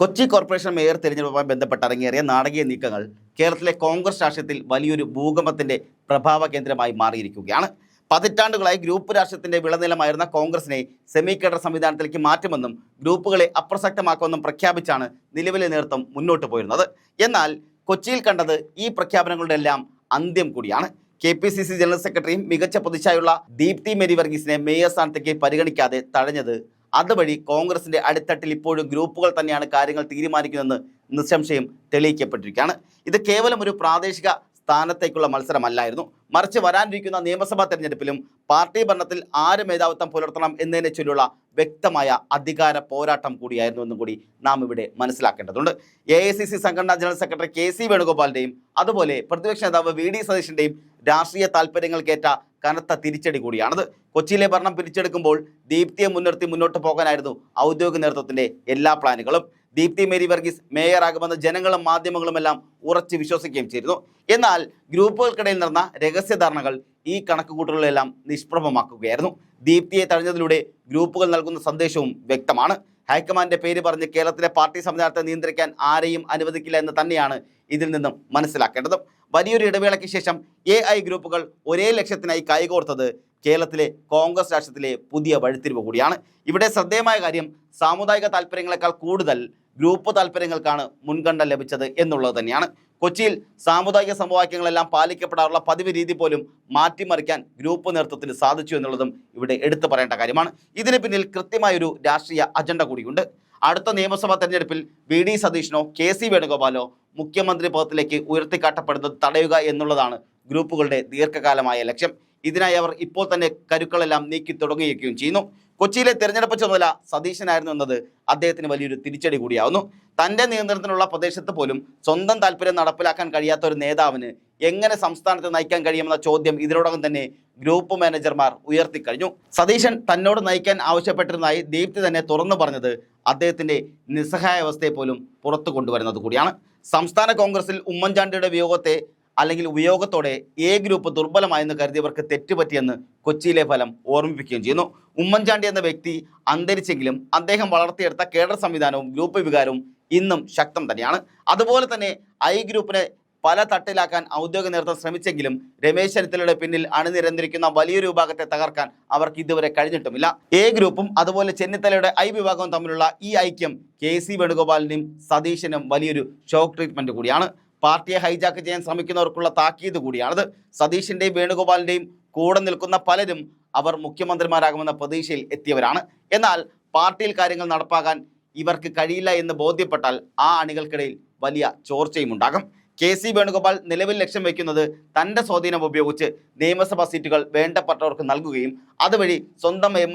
Kochi corporation mayor തെരഞ്ഞെടുപ്പുമായി ബന്ധപ്പെട്ട് അരങ്ങേറിയ നാടകീയ നീക്കങ്ങൾ കേരളത്തിലെ കോൺഗ്രസ് രാഷ്ട്രീയത്തിൽ വലിയൊരു ഭൂകമ്പത്തിന്റെ പ്രഭാവ കേന്ദ്രമായി മാറിയിരിക്കുകയാണ്. പതിറ്റാണ്ടുകളായി ഗ്രൂപ്പ് രാഷ്ട്രീയത്തിന്റെ വിളനിലമായിരുന്ന കോൺഗ്രസിനെ സെമി കേഡർ സംവിധാനത്തിലേക്ക് മാറ്റുമെന്നും ഗ്രൂപ്പുകളെ അപ്രസക്തമാക്കുമെന്നും പ്രഖ്യാപിച്ചാണ് നിലവിലെ നേതൃത്വം മുന്നോട്ട് പോയിരുന്നത്. എന്നാൽ കൊച്ചിയിൽ കണ്ടത് ഈ പ്രഖ്യാപനങ്ങളുടെ എല്ലാം അന്ത്യം കൂടിയാണ്. K P C C general സെക്രട്ടറിയും മികച്ച പ്രതിച്ഛായുള്ള ദീപ്തി മേരി വർഗീസിനെ മേയർ സ്ഥാനത്തേക്ക് പരിഗണിക്കാതെ തഴഞ്ഞത് അതുവഴി കോൺഗ്രസിന്റെ അടിത്തട്ടിൽ ഇപ്പോഴും ഗ്രൂപ്പുകൾ തന്നെയാണ് കാര്യങ്ങൾ തീരുമാനിക്കുന്നതെന്ന് നിസ്സംശയം തെളിയിക്കപ്പെട്ടിരിക്കുകയാണ്. ഇത് കേവലം ഒരു പ്രാദേശിക സ്ഥാനത്തേക്കുള്ള മത്സരമല്ലായിരുന്നു. മറിച്ച് വരാനിരിക്കുന്ന നിയമസഭാ തെരഞ്ഞെടുപ്പിലും പാർട്ടി ഭരണത്തിൽ ആര് മേധാവിത്വം പുലർത്തണം എന്നതിനെ ചൊല്ലിയുള്ള വ്യക്തമായ അധികാര പോരാട്ടം കൂടിയായിരുന്നു എന്നും കൂടി നാം ഇവിടെ മനസ്സിലാക്കേണ്ടതുണ്ട്. എ ഐ സി സി സംഘടനാ ജനറൽ സെക്രട്ടറി കെ സി വേണുഗോപാലിന്റെയും അതുപോലെ പ്രതിപക്ഷ നേതാവ് വി ഡി സതീഷിന്റെയും രാഷ്ട്രീയ താല്പര്യങ്ങൾക്കേറ്റ കനത്ത തിരിച്ചടി കൂടിയാണത്. കൊച്ചിയിലെ ഭരണം പിരിച്ചെടുക്കുമ്പോൾ ദീപ്തിയെ മുൻനിർത്തി മുന്നോട്ട് പോകാനായിരുന്നു ഔദ്യോഗിക നേതൃത്വത്തിന്റെ എല്ലാ പ്ലാനുകളും. ദീപ്തി മേരി വർഗീസ് മേയറാകുമെന്ന് ജനങ്ങളും മാധ്യമങ്ങളും എല്ലാം ഉറച്ചു വിശ്വസിക്കുകയും ചെയ്തിരുന്നു. എന്നാൽ ഗ്രൂപ്പുകൾക്കിടയിൽ നടന്ന രഹസ്യധാരണകൾ ഈ കണക്കുകൂട്ടലുകളെല്ലാം നിഷ്പ്രഭമാക്കുകയായിരുന്നു. ദീപ്തിയെ തഴഞ്ഞതിലൂടെ ഗ്രൂപ്പുകൾ നൽകുന്ന സന്ദേശവും വ്യക്തമാണ്. ഹൈക്കമാൻഡിന്റെ പേര് പറഞ്ഞ് കേരളത്തിലെ പാർട്ടി സംവിധാനത്തെ നിയന്ത്രിക്കാൻ ആരെയും അനുവദിക്കില്ല എന്ന് തന്നെയാണ് ഇതിൽ നിന്നും മനസ്സിലാക്കേണ്ടത്. വലിയൊരു ഇടവേളയ്ക്ക് ശേഷം എ ഐ ഗ്രൂപ്പുകൾ ഒരേ ലക്ഷ്യത്തിനായി കൈകോർത്തത് കേരളത്തിലെ കോൺഗ്രസ് രാഷ്ട്രത്തിലെ പുതിയ വഴിത്തിരിവ് കൂടിയാണ്. ഇവിടെ ശ്രദ്ധേയമായ കാര്യം സാമുദായിക താല്പര്യങ്ങളെക്കാൾ കൂടുതൽ ഗ്രൂപ്പ് താല്പര്യങ്ങൾക്കാണ് മുൻഗണന ലഭിച്ചത് എന്നുള്ളത് തന്നെയാണ്. കൊച്ചിയിൽ സാമുദായിക സമവാക്യങ്ങളെല്ലാം പാലിക്കപ്പെടാറുള്ള പതിവ് രീതി പോലും മാറ്റിമറിക്കാൻ ഗ്രൂപ്പ് നേതൃത്വത്തിന് സാധിച്ചു എന്നുള്ളതും ഇവിടെ എടുത്തു പറയേണ്ട കാര്യമാണ്. ഇതിന് പിന്നിൽ കൃത്യമായൊരു രാഷ്ട്രീയ അജണ്ട കൂടിയുണ്ട്. അടുത്ത നിയമസഭാ തെരഞ്ഞെടുപ്പിൽ വി ഡി സതീഷിനോ കെ സി വേണുഗോപാലോ മുഖ്യമന്ത്രി പദത്തിലേക്ക് ഉയർത്തിക്കാട്ടപ്പെടുന്നത് തടയുക എന്നുള്ളതാണ് ഗ്രൂപ്പുകളുടെ ദീർഘകാലമായ ലക്ഷ്യം. ഇതിനായി അവർ ഇപ്പോൾ തന്നെ കരുക്കളെല്ലാം നീക്കി തുടങ്ങുകയും ചെയ്യുന്നു. കൊച്ചിയിലെ തെരഞ്ഞെടുപ്പ് ചുമതല സതീശനായിരുന്നു എന്നത് അദ്ദേഹത്തിന് വലിയൊരു തിരിച്ചടി കൂടിയാവുന്നു. തന്റെ നിയന്ത്രണത്തിലുള്ള പ്രദേശത്ത് പോലും സ്വന്തം താല്പര്യം നടപ്പിലാക്കാൻ കഴിയാത്ത ഒരു നേതാവിന് എങ്ങനെ സംസ്ഥാനത്തെ നയിക്കാൻ കഴിയുമെന്ന ചോദ്യം ഇതിനോടകം തന്നെ ഗ്രൂപ്പ് മാനേജർമാർ ഉയർത്തിക്കഴിഞ്ഞു. സതീശൻ തന്നോട് നയിക്കാൻ ആവശ്യപ്പെട്ടിരുന്നതായി ദീപ്തി തന്നെ തുറന്നു പറഞ്ഞത് അദ്ദേഹത്തിന്റെ നിസ്സഹായാവസ്ഥയെ പോലും പുറത്തു കൊണ്ടുവരുന്നത് കൂടിയാണ്. സംസ്ഥാന കോൺഗ്രസിൽ ഉമ്മൻചാണ്ടിയുടെ വിയോഗത്തെ അല്ലെങ്കിൽ ഉപയോഗത്തോടെ എ ഗ്രൂപ്പ് ദുർബലമായെന്ന് കരുതിയവർക്ക് തെറ്റുപറ്റിയെന്ന് കൊച്ചിയിലെ ഫലം ഓർമ്മിപ്പിക്കുകയും ചെയ്യുന്നു. ഉമ്മൻചാണ്ടി എന്ന വ്യക്തി അന്തരിച്ചെങ്കിലും അദ്ദേഹം വളർത്തിയെടുത്ത കേഡർ സംവിധാനവും ഗ്രൂപ്പ് വികാരവും ഇന്നും ശക്തം തന്നെയാണ്. അതുപോലെ തന്നെ ഐ ഗ്രൂപ്പിനെ പല തട്ടിലാക്കാൻ ഔദ്യോഗിക നേതൃത്വം ശ്രമിച്ചെങ്കിലും രമേശ് ചെന്നിത്തലയുടെ പിന്നിൽ അണിനിരന്നിരിക്കുന്ന വലിയൊരു വിഭാഗത്തെ തകർക്കാൻ അവർക്ക് ഇതുവരെ കഴിഞ്ഞിട്ടുമില്ല. എ ഗ്രൂപ്പും അതുപോലെ ചെന്നിത്തലയുടെ ഐ വിഭാഗവും തമ്മിലുള്ള ഈ ഐക്യം കെ സി വേണുഗോപാലിനും സതീശനും വലിയൊരു ഷോക്ക് ട്രീറ്റ്മെന്റ് കൂടിയാണ്. പാർട്ടിയെ ഹൈജാക്ക് ചെയ്യാൻ ശ്രമിക്കുന്നവർക്കുള്ള താക്കീത് അത് സതീഷിന്റെയും വേണുഗോപാലിന്റെയും കൂടെ നിൽക്കുന്ന പലരും അവർ മുഖ്യമന്ത്രിമാരാകുമെന്ന പ്രതീക്ഷയിൽ എത്തിയവരാണ്. എന്നാൽ പാർട്ടിയിൽ കാര്യങ്ങൾ നടപ്പാക്കാൻ ഇവർക്ക് കഴിയില്ല എന്ന് ബോധ്യപ്പെട്ടാൽ ആ അണികൾക്കിടയിൽ വലിയ ചോർച്ചയും ഉണ്ടാകും. കെ സി വേണുഗോപാൽ നിലവിൽ ലക്ഷ്യം വയ്ക്കുന്നത് തന്റെ സ്വാധീനം ഉപയോഗിച്ച് നിയമസഭാ സീറ്റുകൾ വേണ്ടപ്പെട്ടവർക്ക് നൽകുകയും അതുവഴി സ്വന്തം എം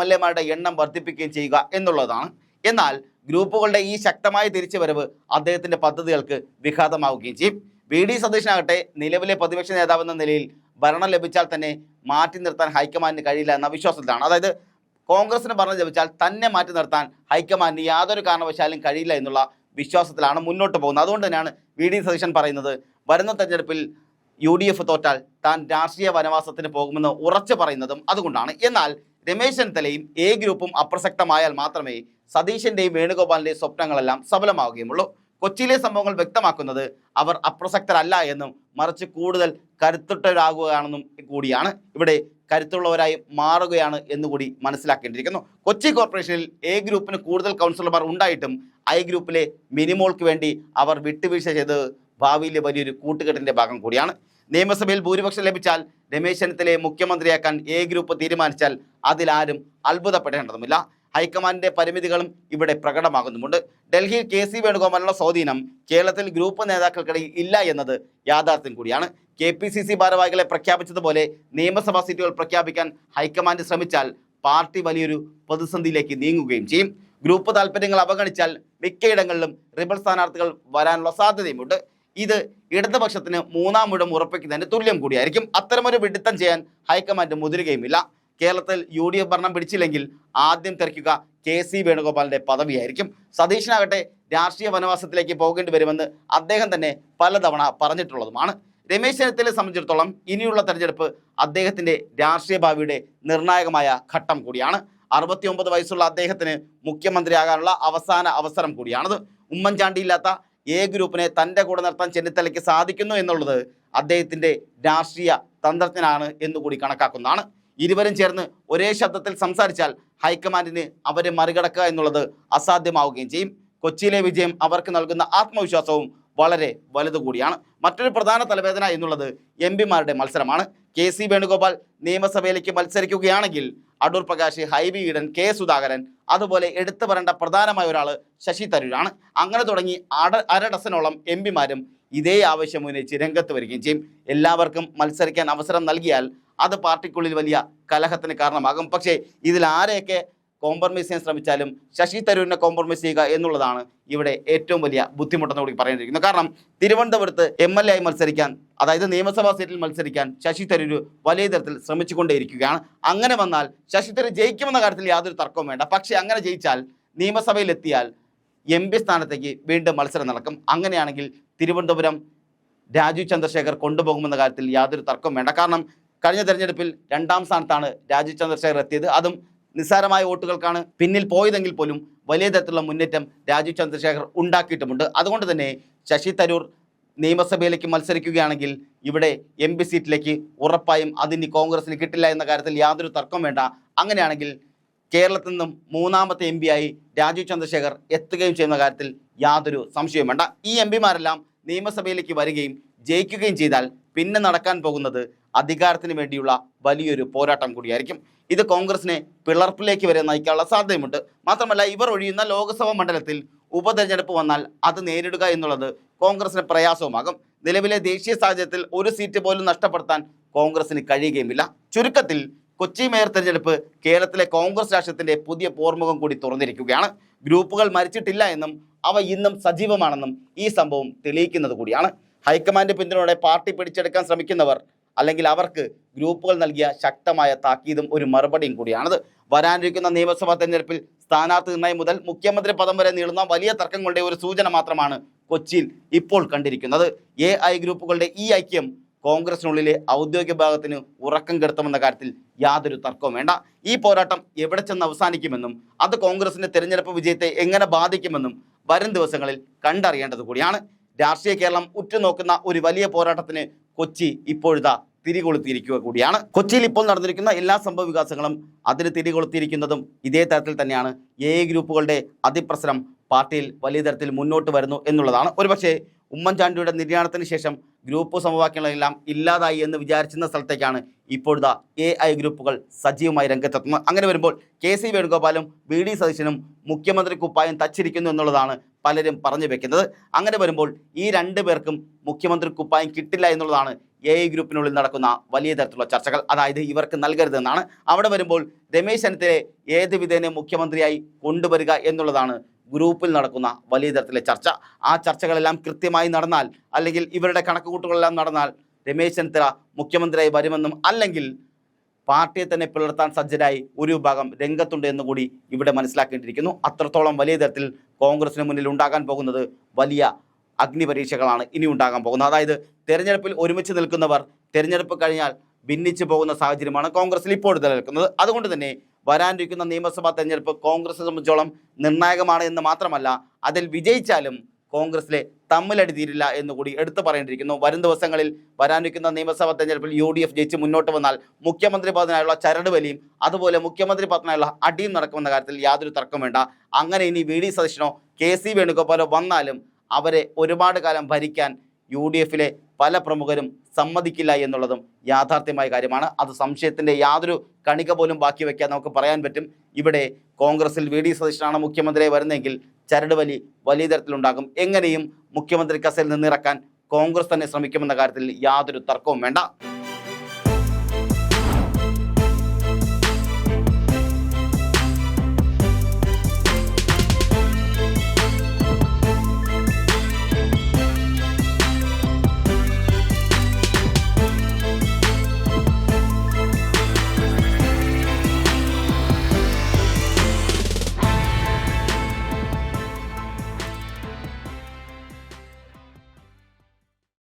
എണ്ണം വർദ്ധിപ്പിക്കുകയും ചെയ്യുക എന്നുള്ളതാണ്. എന്നാൽ ഗ്രൂപ്പുകളുടെ ഈ ശക്തമായ തിരിച്ചുവരവ് അദ്ദേഹത്തിന്റെ പദ്ധതികൾക്ക് വിഘാതമാവുകയും ചെയ്യും. വി ഡി സതീശനാകട്ടെ നിലവിലെ പ്രതിപക്ഷ നേതാവെന്ന നിലയിൽ ഭരണം ലഭിച്ചാൽ തന്നെ മാറ്റി നിർത്താൻ ഹൈക്കമാൻഡിന് കഴിയില്ല എന്ന വിശ്വാസത്തിലാണ്. അതായത് കോൺഗ്രസിന് ഭരണം ലഭിച്ചാൽ തന്നെ മാറ്റി നിർത്താൻ ഹൈക്കമാൻഡിന് യാതൊരു കാരണവശാലും കഴിയില്ല എന്നുള്ള വിശ്വാസത്തിലാണ് മുന്നോട്ട് പോകുന്നത്. അതുകൊണ്ട് തന്നെയാണ് വി ഡി സതീശൻ പറയുന്നത് വരുന്ന തെരഞ്ഞെടുപ്പിൽ യു ഡി എഫ് തോറ്റാൽ താൻ രാഷ്ട്രീയ വനവാസത്തിന് പോകുമെന്ന് ഉറച്ചു പറയുന്നതും അതുകൊണ്ടാണ്. എന്നാൽ രമേശ് തലയും എ ഗ്രൂപ്പും അപ്രസക്തമായാൽ മാത്രമേ സതീശന്റെയും വേണുഗോപാലിന്റെയും സ്വപ്നങ്ങളെല്ലാം സഫലമാവുകയുമുള്ളൂ. കൊച്ചിയിലെ സംഭവങ്ങൾ വ്യക്തമാക്കുന്നത് അവർ അപ്രസക്തരല്ല എന്നും മറിച്ച് കൂടുതൽ കരുത്തുറ്റവരാകുകയാണെന്നും കൂടിയാണ്. ഇവിടെ കരുത്തുള്ളവരായി മാറുകയാണ് എന്നുകൂടി മനസ്സിലാക്കേണ്ടിയിരിക്കുന്നു. കൊച്ചി കോർപ്പറേഷനിൽ എ ഗ്രൂപ്പിന് കൂടുതൽ കൗൺസിലർമാർ ഉണ്ടായിട്ടും ഐ ഗ്രൂപ്പിലെ മിനിമോൾക്ക് വേണ്ടി അവർ വിട്ടുവീഴ്ച ചെയ്ത് ഭാവിയിലെ വലിയൊരു കൂട്ടുകെട്ടിന്റെ ഭാഗം കൂടിയാണ്. നിയമസഭയിൽ ഭൂരിപക്ഷം ലഭിച്ചാൽ രമേശ് ചെന്നിത്തലയെ മുഖ്യമന്ത്രിയാക്കാൻ എ ഗ്രൂപ്പ് തീരുമാനിച്ചാൽ അതിലാരും അത്ഭുതപ്പെടേണ്ടതുമില്ല. ഹൈക്കമാൻഡിന്റെ പരിമിതികളും ഇവിടെ പ്രകടമാകുന്നുമുണ്ട്. ഡൽഹിയിൽ കെ സി വേണുഗോപാലിനുള്ള സ്വാധീനം കേരളത്തിൽ ഗ്രൂപ്പ് നേതാക്കൾക്കിടയിൽ ഇല്ല എന്നത് യാഥാർത്ഥ്യം കൂടിയാണ്. കെ പി സി സി ഭാരവാഹികളെ പ്രഖ്യാപിച്ചതുപോലെ നിയമസഭാ സീറ്റുകൾ പ്രഖ്യാപിക്കാൻ ഹൈക്കമാൻഡ് ശ്രമിച്ചാൽ പാർട്ടി വലിയൊരു പ്രതിസന്ധിയിലേക്ക് നീങ്ങുകയും ചെയ്യും. ഗ്രൂപ്പ് താല്പര്യങ്ങൾ അവഗണിച്ചാൽ മിക്കയിടങ്ങളിലും റിബൽ സ്ഥാനാർത്ഥികൾ വരാനുള്ള സാധ്യതയുമുണ്ട്. ഇത് ഇടതുപക്ഷത്തിന് മൂന്നാം ഇടം ഉറപ്പിക്കുന്നതിന് തുല്യം കൂടിയായിരിക്കും. അത്തരമൊരു വിഡിത്തം ചെയ്യാൻ ഹൈക്കമാൻഡ് മുതിരുകയുമില്ല. കേരളത്തിൽ യു ഡി എഫ് ഭരണം പിടിച്ചില്ലെങ്കിൽ ആദ്യം തെറിക്കുക കെ സി വേണുഗോപാലിന്റെ പദവിയായിരിക്കും. സതീശനാകട്ടെ രാഷ്ട്രീയ വനവാസത്തിലേക്ക് പോകേണ്ടി വരുമെന്ന് അദ്ദേഹം തന്നെ പലതവണ പറഞ്ഞിട്ടുള്ളതുമാണ്. രമേശ് ചെന്നിത്തലയെ സംബന്ധിച്ചിടത്തോളം ഇനിയുള്ള തെരഞ്ഞെടുപ്പ് അദ്ദേഹത്തിന്റെ രാഷ്ട്രീയ ഭാവിയുടെ നിർണായകമായ ഘട്ടം കൂടിയാണ്. അറുപത്തിയൊമ്പത് വയസ്സുള്ള അദ്ദേഹത്തിന് മുഖ്യമന്ത്രിയാകാനുള്ള അവസാന അവസരം കൂടിയാണത്. ഉമ്മൻചാണ്ടി ഇല്ലാത്ത എ ഗ്രൂപ്പിനെ തന്റെ കൂടെ നിർത്താൻ ചെന്നിത്തലയ്ക്ക് സാധിക്കുന്നു എന്നുള്ളത് അദ്ദേഹത്തിന്റെ രാഷ്ട്രീയ തന്ത്രജ്ഞനാണ് എന്നുകൂടി കണക്കാക്കുന്നതാണ്. ഇരുവരും ചേർന്ന് ഒരേ ശബ്ദത്തിൽ സംസാരിച്ചാൽ ഹൈക്കമാൻഡിന് അവരെ മറികടക്കുക എന്നുള്ളത് അസാധ്യമാവുകയും ചെയ്യും. കൊച്ചിയിലെ വിജയം അവർക്ക് നൽകുന്ന ആത്മവിശ്വാസവും വളരെ വലുതുകൂടിയാണ്. മറ്റൊരു പ്രധാന തലവേദന എന്നുള്ളത് എം മത്സരമാണ്. കെ സി വേണുഗോപാൽ നിയമസഭയിലേക്ക് മത്സരിക്കുകയാണെങ്കിൽ അടൂർ പ്രകാശ് ഹൈബി ഈഡൻ കെ സുധാകരൻ അതുപോലെ എടുത്തു പറയേണ്ട പ്രധാനമായ ഒരാൾ ശശി തരൂരാണ്. അങ്ങനെ തുടങ്ങി അട അര ഡസനോളം എം പിമാരും ഇതേ ആവശ്യം ഉന്നയിച്ച് രംഗത്ത് വരികയും ചെയ്യും. എല്ലാവർക്കും മത്സരിക്കാൻ അവസരം നൽകിയാൽ അത് പാർട്ടിക്കുള്ളിൽ വലിയ കലഹത്തിന് കാരണമാകും. പക്ഷേ ഇതിൽ ആരെയൊക്കെ കോംപ്രമൈസ് ചെയ്യാൻ ശ്രമിച്ചാലും ശശി തരൂരിനെ കോംപ്രമൈസ് ചെയ്യുക എന്നുള്ളതാണ് ഇവിടെ ഏറ്റവും വലിയ ബുദ്ധിമുട്ടെന്ന് കൂടി പറയേണ്ടിയിരിക്കുന്നത് കാരണം തിരുവനന്തപുരത്ത് എം എൽ എ ആയി മത്സരിക്കാൻ അതായത് നിയമസഭാ സീറ്റിൽ മത്സരിക്കാൻ ശശി തരൂർ വലിയ തരത്തിൽ ശ്രമിച്ചുകൊണ്ടേയിരിക്കുകയാണ്. അങ്ങനെ വന്നാൽ ശശി തരൂർ ജയിക്കുമെന്ന കാര്യത്തിൽ യാതൊരു തർക്കവും വേണ്ട. പക്ഷേ അങ്ങനെ ജയിച്ചാൽ നിയമസഭയിലെത്തിയാൽ എം പി സ്ഥാനത്തേക്ക് വീണ്ടും മത്സരം നടക്കും. അങ്ങനെയാണെങ്കിൽ തിരുവനന്തപുരം രാജു ചന്ദ്രശേഖർ കൊണ്ടുപോകുമെന്ന കാര്യത്തിൽ യാതൊരു തർക്കവും വേണ്ട. കാരണം കഴിഞ്ഞ തെരഞ്ഞെടുപ്പിൽ രണ്ടാം സ്ഥാനത്താണ് രാജീവ് ചന്ദ്രശേഖർ എത്തിയത്. അതും നിസ്സാരമായ വോട്ടുകൾക്കാണ് പിന്നിൽ പോയതെങ്കിൽ പോലും വലിയ തരത്തിലുള്ള മുന്നേറ്റം രാജീവ് ചന്ദ്രശേഖർ ഉണ്ടാക്കിയിട്ടുമുണ്ട്. അതുകൊണ്ട് തന്നെ ശശി തരൂർ നിയമസഭയിലേക്ക് മത്സരിക്കുകയാണെങ്കിൽ ഇവിടെ എം പി സീറ്റിലേക്ക് ഉറപ്പായും അതിന് കോൺഗ്രസിന് കിട്ടില്ല എന്ന കാര്യത്തിൽ യാതൊരു തർക്കം വേണ്ട. അങ്ങനെയാണെങ്കിൽ കേരളത്തിൽ നിന്നും മൂന്നാമത്തെ എം ആയി രാജീവ് ചന്ദ്രശേഖർ എത്തുകയും ചെയ്യുന്ന കാര്യത്തിൽ യാതൊരു സംശയവും വേണ്ട. ഈ എം നിയമസഭയിലേക്ക് വരികയും ജയിക്കുകയും ചെയ്താൽ പിന്നെ നടക്കാൻ പോകുന്നത് അധികാരത്തിന് വേണ്ടിയുള്ള വലിയൊരു പോരാട്ടം കൂടിയായിരിക്കും. ഇത് കോൺഗ്രസിനെ പിളർപ്പിലേക്ക് വരെ നയിക്കാനുള്ള സാധ്യതയുമുണ്ട്. മാത്രമല്ല ഇവർ ഒഴിയുന്ന ലോക്സഭാ മണ്ഡലത്തിൽ ഉപതെരഞ്ഞെടുപ്പ് വന്നാൽ അത് നേരിടുക എന്നുള്ളത് കോൺഗ്രസിന് പ്രയാസവുമാകും. നിലവിലെ ദേശീയ സാഹചര്യത്തിൽ ഒരു സീറ്റ് പോലും നഷ്ടപ്പെടുത്താൻ കോൺഗ്രസിന് കഴിയുകയുമില്ല. ചുരുക്കത്തിൽ കൊച്ചി മേയർ തെരഞ്ഞെടുപ്പ് കേരളത്തിലെ കോൺഗ്രസ് രാഷ്ട്രത്തിന്റെ പുതിയ പോർമുഖം കൂടി തുറന്നിരിക്കുകയാണ്. ഗ്രൂപ്പുകൾ മരിച്ചിട്ടില്ല എന്നും അവ ഇന്നും സജീവമാണെന്നും ഈ സംഭവം തെളിയിക്കുന്നത് കൂടിയാണ്. ഹൈക്കമാൻഡ് പിന്തുണയോടെ പാർട്ടി പിടിച്ചെടുക്കാൻ ശ്രമിക്കുന്നവർ അല്ലെങ്കിൽ അവർക്ക് ഗ്രൂപ്പുകൾ നൽകിയ ശക്തമായ താക്കീതും ഒരു മറുപടിയും കൂടിയാണത്. വരാനിരിക്കുന്ന നിയമസഭാ തെരഞ്ഞെടുപ്പിൽ സ്ഥാനാർത്ഥി നിർണയം മുതൽ മുഖ്യമന്ത്രി പദം വരെ നീളുന്ന വലിയ തർക്കങ്ങളുടെ ഒരു സൂചന മാത്രമാണ് കൊച്ചിയിൽ ഇപ്പോൾ കണ്ടിരിക്കുന്നത്. എ ഐ ഗ്രൂപ്പുകളുടെ ഈ ഐക്യം കോൺഗ്രസിനുള്ളിലെ ഔദ്യോഗിക ഭാഗത്തിന് ഉറക്കം കെടുത്തുമെന്ന കാര്യത്തിൽ യാതൊരു തർക്കവും വേണ്ട. ഈ പോരാട്ടം എവിടെ ചെന്ന് അവസാനിക്കുമെന്നും അത് കോൺഗ്രസിന്റെ തെരഞ്ഞെടുപ്പ് വിജയത്തെ എങ്ങനെ ബാധിക്കുമെന്നും വരും ദിവസങ്ങളിൽ കണ്ടറിയേണ്ടത് കൂടിയാണ്. രാഷ്ട്രീയ കേരളം ഉറ്റുനോക്കുന്ന ഒരു വലിയ പോരാട്ടത്തിന് കൊച്ചി ഇപ്പോഴിതാ തിരികൊളുത്തിയിരിക്കുക കൂടിയാണ്. കൊച്ചിയിൽ ഇപ്പോൾ നടന്നിരിക്കുന്ന എല്ലാ സംഭവ വികാസങ്ങളും അതിന് തിരികൊളുത്തിയിരിക്കുന്നതും ഇതേ തരത്തിൽ തന്നെയാണ്. എ ഗ്രൂപ്പുകളുടെ അതിപ്രസരം പാർട്ടിയിൽ വലിയ തരത്തിൽ മുന്നോട്ട് വരുന്നു എന്നുള്ളതാണ്. ഒരുപക്ഷെ ഉമ്മൻചാണ്ടിയുടെ നിര്യാണത്തിന് ശേഷം ഗ്രൂപ്പ് സമവാക്യങ്ങളെല്ലാം ഇല്ലാതായി എന്ന് വിചാരിച്ചിരുന്ന സ്ഥലത്തേക്കാണ് ഇപ്പോഴത്തെ എ ഐ ഗ്രൂപ്പുകൾ സജീവമായി രംഗത്തെത്തുന്നത്. അങ്ങനെ വരുമ്പോൾ കെ സി വേണുഗോപാലും വി ഡി സതീശനും മുഖ്യമന്ത്രി കുപ്പായം തച്ചിരിക്കുന്നു എന്നുള്ളതാണ് പലരും പറഞ്ഞു വെക്കുന്നത്. അങ്ങനെ വരുമ്പോൾ ഈ രണ്ട് പേർക്കും മുഖ്യമന്ത്രി കുപ്പായം കിട്ടില്ല എന്നുള്ളതാണ് എ ഐ ഗ്രൂപ്പിനുള്ളിൽ നടക്കുന്ന വലിയ തരത്തിലുള്ള ചർച്ചകൾ അതായത് ഇവർക്ക് നൽകരുതെന്നാണ് അവിടെ വരുമ്പോൾ രമേശ് ചെന്നിത്തലയെ ഏത് വിധേനെ മുഖ്യമന്ത്രിയായി കൊണ്ടുവരിക എന്നുള്ളതാണ് ഗ്രൂപ്പിൽ നടക്കുന്ന വലിയ തരത്തിലെ ചർച്ച. ആ ചർച്ചകളെല്ലാം കൃത്യമായി നടന്നാൽ അല്ലെങ്കിൽ ഇവരുടെ കണക്കുകൂട്ടുകളെല്ലാം നടന്നാൽ രമേശ് ചെന്നിത്തല മുഖ്യമന്ത്രിയായി വരുമെന്നും അല്ലെങ്കിൽ പാർട്ടിയെ തന്നെ പിളർത്താൻ സജ്ജരായി ഒരു വിഭാഗം രംഗത്തുണ്ട് എന്ന് കൂടി ഇവിടെ മനസ്സിലാക്കേണ്ടിയിരിക്കുന്നു. അത്രത്തോളം വലിയ തരത്തിൽ കോൺഗ്രസിന് മുന്നിൽ ഉണ്ടാകാൻ പോകുന്നത് വലിയ അഗ്നിപരീക്ഷകളാണ് ഇനി ഉണ്ടാകാൻ പോകുന്നത്. അതായത് തെരഞ്ഞെടുപ്പിൽ ഒരുമിച്ച് നിൽക്കുന്നവർ തെരഞ്ഞെടുപ്പ് കഴിഞ്ഞാൽ ഭിന്നിച്ചു പോകുന്ന സാഹചര്യമാണ് കോൺഗ്രസിൽ ഇപ്പോൾ നിലനിൽക്കുന്നത്. അതുകൊണ്ട് തന്നെ വരാനിരിക്കുന്ന നിയമസഭാ തെരഞ്ഞെടുപ്പ് കോൺഗ്രസ് സംബന്ധിച്ചോളം നിർണായകമാണ് എന്ന് മാത്രമല്ല അതിൽ വിജയിച്ചാലും കോൺഗ്രസിലെ തമ്മിലടി തീരില്ല എന്ന് കൂടി എടുത്തു പറയേണ്ടിയിരിക്കുന്നു. വരും ദിവസങ്ങളിൽ വരാനിരിക്കുന്ന നിയമസഭാ തെരഞ്ഞെടുപ്പിൽ യു ഡി എഫ് ജയിച്ച് മുന്നോട്ട് വന്നാൽ മുഖ്യമന്ത്രി പദത്തിനായുള്ള ചരട് വലിയും അതുപോലെ മുഖ്യമന്ത്രി പദത്തിനായുള്ള അടിയും നടക്കുമെന്ന കാര്യത്തിൽ യാതൊരു തർക്കം വേണ്ട. അങ്ങനെ ഇനി വി ഡി സതീശനോ കെ സി വേണുഗോപാലോ വന്നാലും അവരെ ഒരുപാട് കാലം ഭരിക്കാൻ യു ഡി എഫിലെ പല പ്രമുഖരും സമ്മതിക്കില്ല എന്നുള്ളതും യാഥാർത്ഥ്യമായ കാര്യമാണ്. അത് സംശയത്തിന്റെ യാതൊരു കണിക പോലും ബാക്കി വയ്ക്കാൻ നമുക്ക് പറയാൻ പറ്റും. ഇവിടെ കോൺഗ്രസിൽ വി ഡി സതീശനാണ് മുഖ്യമന്ത്രിയെ വരുന്നതെങ്കിൽ ചരട് വലി വലിയ തരത്തിലുണ്ടാകും. എങ്ങനെയും മുഖ്യമന്ത്രി കസയിൽ നിന്നിറക്കാൻ കോൺഗ്രസ് തന്നെ ശ്രമിക്കുമെന്ന കാര്യത്തിൽ യാതൊരു തർക്കവും വേണ്ട.